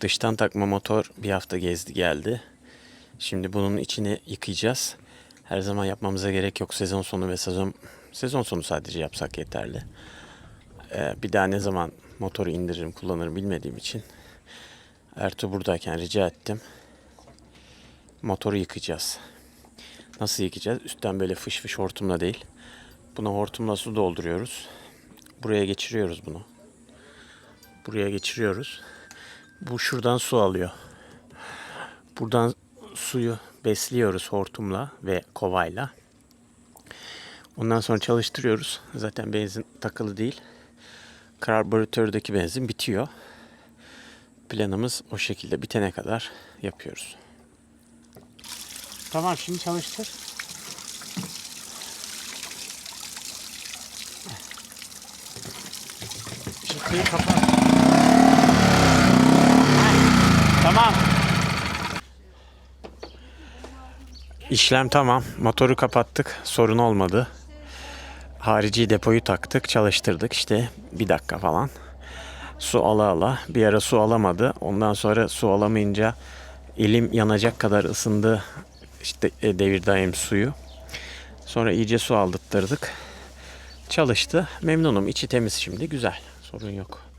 Dıştan takma motor bir hafta gezdi geldi. Şimdi bunun içini yıkayacağız. Her zaman yapmamıza gerek yok. Sezon sonu ve sezon sezon sonu sadece yapsak yeterli. Ee, bir daha ne zaman motoru indiririm kullanırım bilmediğim için Ertuğ buradayken rica ettim. Motoru yıkayacağız. Nasıl yıkayacağız? Üstten böyle fış fış hortumla değil. Buna hortumla su dolduruyoruz. Buraya geçiriyoruz bunu. Buraya geçiriyoruz. Bu şuradan su alıyor. Buradan suyu besliyoruz hortumla ve kovayla. Ondan sonra çalıştırıyoruz. Zaten benzin takılı değil. Karbüratördeki benzin bitiyor. Planımız o şekilde bitene kadar yapıyoruz. Tamam şimdi çalıştır. Işıkları kapat. Tamam. İşlem tamam. Motoru kapattık. Sorun olmadı. Harici depoyu taktık, çalıştırdık işte bir dakika falan. Su ala ala. Bir ara su alamadı. Ondan sonra su alamayınca elim yanacak kadar ısındı işte e, devir daim suyu. Sonra iyice su aldırttık. Çalıştı. Memnunum. İçi temiz şimdi. Güzel. Sorun yok.